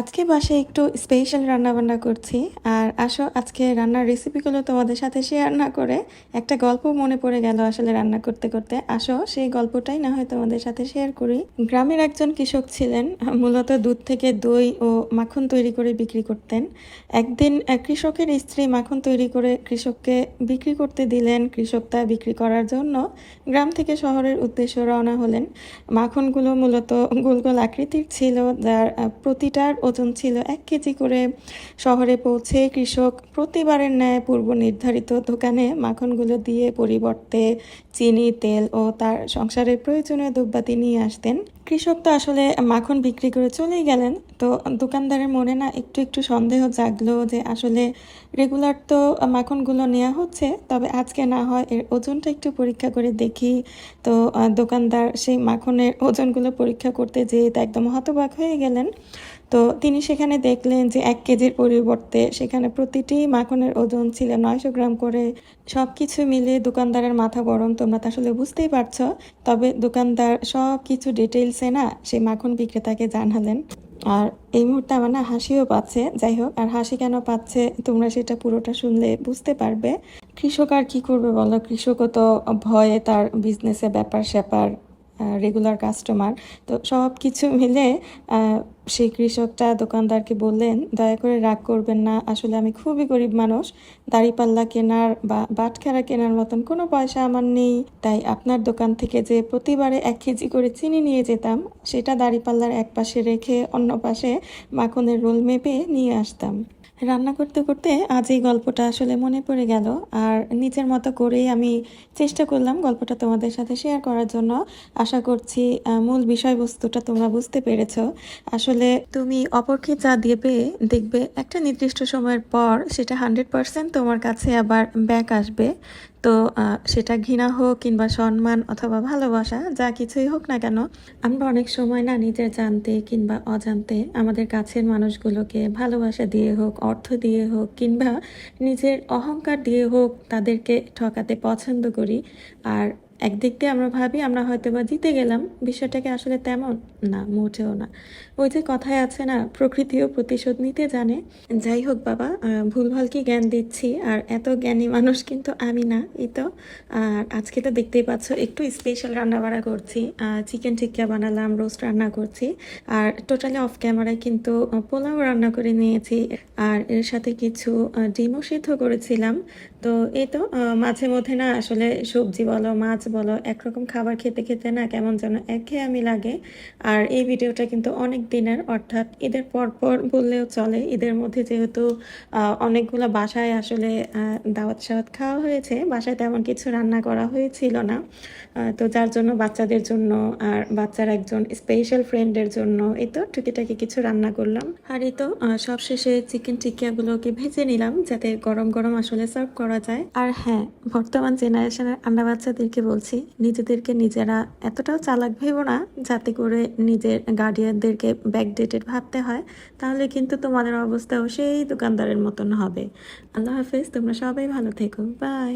আজকে বাসায় একটু স্পেশাল রান্না বান্না করছি। আর আসো, আজকে রান্নার রেসিপিগুলো তোমাদের সাথে শেয়ার না করে একটা গল্প মনে পড়ে গেল আসলে রান্না করতে করতে। আসো, সেই গল্পটাই না হয় তোমাদের সাথে শেয়ার করি। গ্রামের একজন কৃষক ছিলেন, মূলত দুধ থেকে দই ও মাখন তৈরি করে বিক্রি করতেন। একদিন এক কৃষকের স্ত্রী মাখন তৈরি করে কৃষককে বিক্রি করতে দিলেন। কৃষক তা বিক্রি করার জন্য গ্রাম থেকে শহরের উদ্দেশ্যে রওনা হলেন। মাখনগুলো মূলত গোল গোল আকৃতির ছিল, যার প্রতিটার ওজন ছিল এক কেজি করে। শহরে পৌঁছে কৃষক প্রতিবারের ন্যায় পূর্ব নির্ধারিত দোকানে মাখনগুলো দিয়ে পরিবর্তে চিনি, তেল ও তার সংসারের প্রয়োজনীয় দ্রব্যাদি নিয়ে আসতেন। কৃষক তো আসলে মাখন বিক্রি করে চলেই গেলেন। তো দোকানদারের মনে না একটু একটু সন্দেহ জাগলো যে আসলে রেগুলার তো মাখনগুলো নেওয়া হচ্ছে, তবে আজকে না হয় এর ওজনটা একটু পরীক্ষা করে দেখি। তো দোকানদার সেই মাখনের ওজনগুলো পরীক্ষা করতে যেয়ে তা একদম হতবাক হয়ে গেলেন। তো তিনি সেখানে দেখলেন যে এক কেজির পরিবর্তে সেখানে প্রতিটি মাখনের ওজন ছিল নয়শো গ্রাম করে। সব কিছু মিলে দোকানদারের মাথা গরম, তোমরা তো আসলে বুঝতেই পারছ। তবে দোকানদার সব কিছু ডিটেলসে না সেই মাখন বিক্রেতাকে জানালেন। আর এই মুহূর্তে আমার না হাসিও পাচ্ছে। যাই হোক, আর হাসি কেন পাচ্ছে তোমরা সেটা পুরোটা শুনলে বুঝতে পারবে। কৃষক আর কি করবে বলো? কৃষকও তো ভয়ে তার বিজনেসে ব্যাপার স্যাপার রেগুলার কাস্টমার তো সব কিছু মিলে সেই কৃষকটা দোকানদারকে বললেন, দয়া করে রাগ করবেন না, আসলে আমি খুবই গরিব মানুষ। দাড়িপাল্লা কেনার বা বাটখারা কেনার মতন কোনো পয়সা আমার নেই। তাই আপনার দোকান থেকে যে প্রতিবারে এক কেজি করে চিনি নিয়ে যেতাম, সেটা দাড়িপাল্লার এক পাশে রেখে অন্য পাশে মাখনের রোল মেপে নিয়ে আসতাম। রান্না করতে করতে আজ এই গল্পটা আসলে মনে পড়ে গেল। আর নিজের মতো করেই আমি চেষ্টা করলাম গল্পটা তোমাদের সাথে শেয়ার করার জন্য। আশা করছি মূল বিষয়বস্তুটা তোমরা বুঝতে পেরেছ। আসলে তুমি অপরকে যা দেবে দেখবে, একটা নির্দিষ্ট সময়ের পর সেটা হান্ড্রেড পার্সেন্ট তোমার কাছে আবার ব্যাক আসবে। তো সেটা ঘৃণা হোক কিংবা সম্মান অথবা ভালোবাসা, যা কিছুই হোক না কেন, আমরা অনেক সময় না নিজের জানতে কিংবা অজান্তে আমাদের কাছের মানুষগুলোকে ভালোবাসা দিয়ে হোক, অর্থ দিয়ে হোক কিংবা নিজের অহংকার দিয়ে হোক তাদেরকে ঠকাতে পছন্দ করি। আর একদিক দিয়ে আমরা ভাবি, আমরা হয়তো বা জিতে গেলাম। বিষয়টাকে আসলে তেমন না, মোটেও না। ওই যে কথায় আছে না, প্রকৃতিও প্রতিশোধ নিতে জানে। যাই হোক বাবা ভুলভাল কি জ্ঞান দিচ্ছি? আর এত জ্ঞানী মানুষ কিন্তু আমি না, এই তো। আর আজকে তো দেখতেই পাচ্ছ, একটু স্পেশাল রান্না বাড়া করছি চিকেন টিক্কা বানালাম রোস্ট রান্না করছি। আর টোটালি অফ ক্যামেরায় কিন্তু পোলাও রান্না করে নিয়েছি। আর এর সাথে কিছু ডিমও সিদ্ধ করেছিলাম। তো এই তো মাঝে মধ্যে না, আসলে সবজি বলো, মাছ বলো? একরকম খাবার খেতে খেতে না কেমন যেন একঘেয়েমি লাগে। আর এই ভিডিওটা কিন্তু অনেক দিনের, অর্থাৎ ঈদের পর পর বললেও চলে। ঈদের মধ্যে যেহেতু অনেকগুলো বাসায় আসলে দাওয়াত সাওয়াত খাওয়া হয়েছে, বাসায় তেমন কিছু রান্না করা হয়েছিল না। তো যার জন্য বাচ্চাদের জন্য আর বাচ্চার একজন স্পেশাল ফ্রেন্ডের জন্য এই তো টুকিটাকি কিছু রান্না করলাম। আর এই তো সবশেষে চিকেন টিকিয়াগুলোকে ভেজে নিলাম, যাতে গরম গরম আসলে সার্ভ করা যায়। আর হ্যাঁ বর্তমান জেনারেশনের আন্ডা বাচ্চাদেরকে বলছি, নিজেদেরকে নিজেরা এতটাও চালাক ভেব না যাতে করে নিজের গার্ডিয়ানদেরকে ব্যাকডেটেড ভাবতে হয়, তাহলে কিন্তু তোমাদের অবস্থাও সেই দোকানদারের মতন হবে। আল্লাহ হাফেজ, তোমরা সবাই ভালো থেকো। বাই